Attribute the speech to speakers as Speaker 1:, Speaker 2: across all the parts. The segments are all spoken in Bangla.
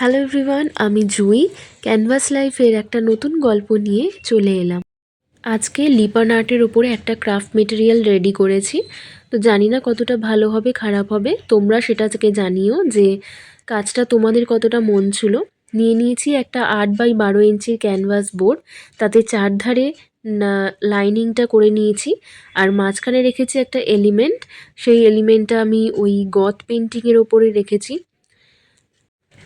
Speaker 1: হ্যালো এভরিওয়ান আমি জুই ক্যানভাস লাইফের একটা নতুন গল্প নিয়ে চলে এলাম। আজকে লিপান আর্টের ওপরে একটা ক্রাফট মেটেরিয়াল রেডি করেছি। তো জানি না কতটা ভালো হবে, খারাপ হবে। তোমরা সেটাকে জানিও যে কাজটা তোমাদের কতটা মন ছিল। নিয়ে নিয়েছি একটা আট বাই বারো ইঞ্চির ক্যানভাস বোর্ড তাতে চারধারে লাইনিংটা করে নিয়েছি। আর মাঝখানে রেখেছি একটা এলিমেন্ট সেই এলিমেন্টটা আমি ওই গথ পেন্টিংয়ের ওপরে রেখেছি।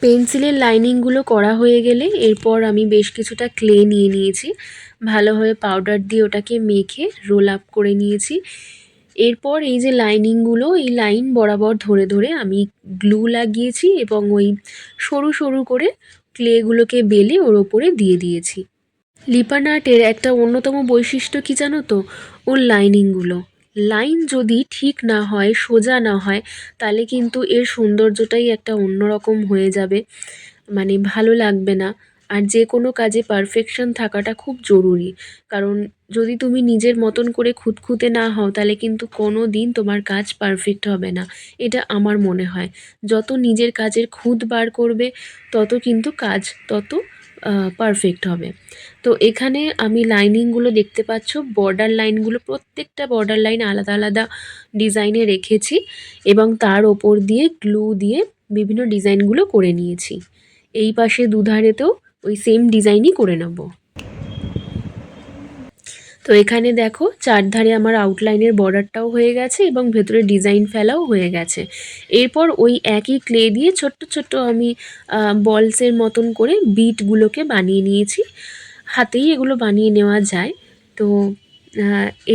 Speaker 1: পেন্সিলের লাইনিংগুলো করা হয়ে গেলে এরপর আমি বেশ কিছুটা ক্লে নিয়ে নিয়েছি। ভালোভাবে পাউডার দিয়ে ওটাকে মেখে রোল আপ করে নিয়েছি। এরপর এই যে লাইনিংগুলো, এই লাইন বরাবর ধরে ধরে আমি গ্লু লাগিয়েছি এবং ওই সরু সরু করে ক্লেগুলোকে বেলে ওর ওপরে দিয়ে দিয়েছি। লিপান আর্টের একটা অন্যতম বৈশিষ্ট্য কী জানো তো? ওর লাইনিংগুলো। লাইন যদি ঠিক না হয়, সোজা না হয়, তাহলে কিন্তু এর সৌন্দর্যটাই একটা অন্যরকম হয়ে যাবে। মানে ভালো লাগবে না। আর যে কোনো কাজে পারফেকশন থাকাটা খুব জরুরি। কারণ যদি তুমি নিজের মতন করে খুঁতখুঁতে না হও, তাহলে কিন্তু কোনো দিন তোমার কাজ পারফেক্ট হবে না। এটা আমার মনে হয়। যত নিজের কাজের খুঁত বার করবে, তত কিন্তু কাজ তত পারফেক্ট হবে। তো এখানে আমি লাইনিংগুলো দেখতে পাচ্ছ বর্ডার লাইনগুলো প্রত্যেকটা বর্ডার লাইন আলাদা আলাদা ডিজাইনে রেখেছি এবং তার ওপর দিয়ে গ্লু দিয়ে বিভিন্ন ডিজাইনগুলো করে নিয়েছি। এই পাশে দুধারেতেও ওই সেম ডিজাইনই করে নেব। তো এখানে দেখো চারধারে আমার আউটলাইনের বর্ডারটাও হয়ে গেছে এবং ভেতরে ডিজাইন ফেলাও হয়ে গেছে। এরপর ওই একই ক্লে দিয়ে ছোট্ট ছোট্ট আমি বলসের মতন করে বিটগুলোকে বানিয়ে নিয়েছি। হাতেই এগুলো বানিয়ে নেওয়া যায়। তো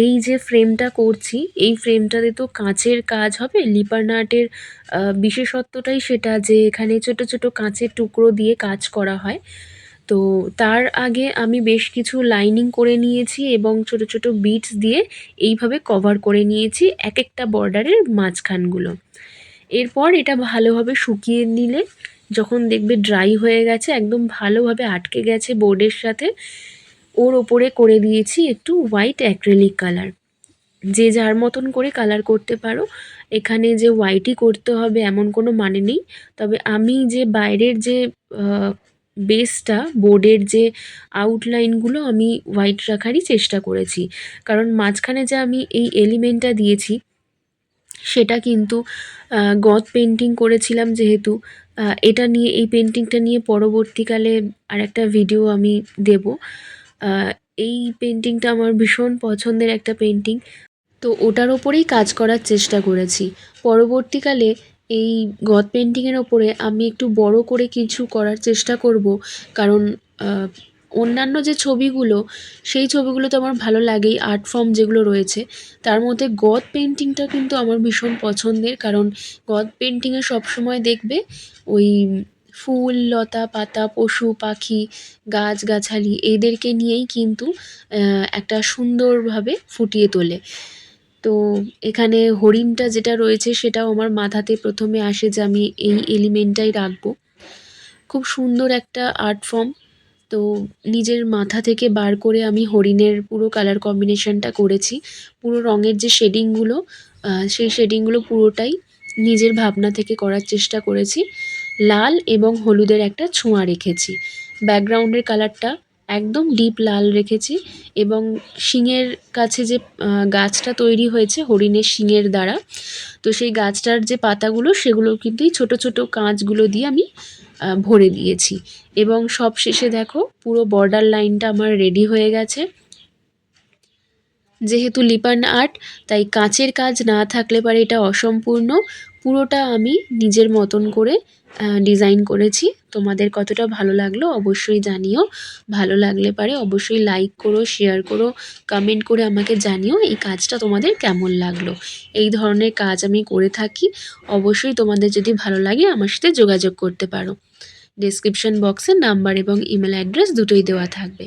Speaker 1: এই যে ফ্রেমটা করছি, এই ফ্রেমটাতে তো কাঁচের কাজ হবে। লিপার নাটের বিশেষত্বটাই সেটা যে এখানে ছোট ছোট কাঁচের টুকরো দিয়ে কাজ করা হয়। তো তার আগে আমি বেশ কিছু লাইনিং করে নিয়েছি এবং ছোট ছোট বিটস দিয়ে এইভাবে কভার করে নিয়েছি এক একটা বর্ডারের মাঝখানগুলো। এরপর এটা ভালোভাবে শুকিয়ে নিলে, যখন দেখবে ড্রাই হয়ে গেছে, একদম ভালোভাবে আটকে গেছে বোর্ডের সাথে, ওর ওপরে করে দিয়েছি একটু হোয়াইট অ্যাক্রেলিক কালার যে যার মতন করে কালার করতে পারো, এখানে যে হোয়াইটই করতে হবে এমন কোনো মানে নেই। তবে আমি যে বাইরের যে বেসটা বোর্ডের যে আউটলাইনগুলো আমি হোয়াইট রাখারই চেষ্টা করেছি। কারণ মাঝখানে যে আমি এই এলিমেন্টটা দিয়েছি, সেটা কিন্তু গত পেন্টিং করেছিলাম যেহেতু এটা নিয়ে, এই পেন্টিংটা নিয়ে পরবর্তীকালে আর একটা ভিডিও আমি দেব। এই পেন্টিংটা আমার ভীষণ পছন্দের একটা পেন্টিং তো ওটার ওপরেই কাজ করার চেষ্টা করেছি। পরবর্তীকালে এই গদ পেন্টিংয়ের ওপরে আমি একটু বড় করে কিছু করার চেষ্টা করব। কারণ অন্যান্য যে ছবিগুলো, সেই ছবিগুলো তো আমার ভালো লাগেই আর্ট ফর্ম যেগুলো রয়েছে। তার মধ্যে গদ পেন্টিংটা কিন্তু আমার ভীষণ পছন্দের। কারণ, গদ পেন্টিংয়ে সবসময় দেখবে ওই ফুল, লতা পাতা, পশু, পাখি, গাছগাছালি, এদেরকে নিয়েই কিন্তু একটা সুন্দরভাবে ফুটিয়ে তোলে। তো এখানে হরিণটা যেটা রয়েছে সেটাও আমার মাথাতে প্রথমে আসে যে আমি এই এলিমেন্টটাই রাখব। খুব সুন্দর একটা আর্ট ফর্ম। তো নিজের মাথা থেকে বার করে আমি হরিণের পুরো কালার কম্বিনেশনটা করেছি। পুরো রঙের যে শেডিংগুলো সেই শেডিংগুলো পুরোটাই নিজের ভাবনা থেকে করার চেষ্টা করেছি। লাল এবং হলুদের একটা ছোঁয়া রেখেছি। ব্যাকগ্রাউন্ডের কালারটা একদম ডিপ লাল রেখেছি এবং শিঙের কাছে যে গাছটা তৈরি হয়েছে হরিণের শিঙের দ্বারা, তো সেই গাছটার যে পাতাগুলো সেগুলো কিন্তু এই ছোটো ছোটো কাঁচগুলো দিয়ে আমি ভরে দিয়েছি। এবং সব শেষে দেখো পুরো বর্ডার লাইনটা আমার রেডি হয়ে গেছে। যেহেতু লিপান আর্ট, তাই কাঁচের কাজ না থাকলে পারে এটা অসম্পূর্ণ। পুরোটা আমি নিজের মতন করে ডিজাইন করেছি। তোমাদের কতটা ভালো লাগল অবশ্যই জানিও। ভালো লাগলে পারে অবশ্যই লাইক করো, শেয়ার করো কমেন্ট করে আমাকে জানিও এই কাজটা তোমাদের কেমন লাগল। এই ধরনের কাজ আমি করে থাকি। অবশ্যই তোমাদের যদি ভালো লাগে আমার সাথে যোগাযোগ করতে পারো। ডিসক্রিপশন বক্সে নাম্বার এবং ইমেল অ্যাড্রেস দুটোই দেওয়া থাকবে।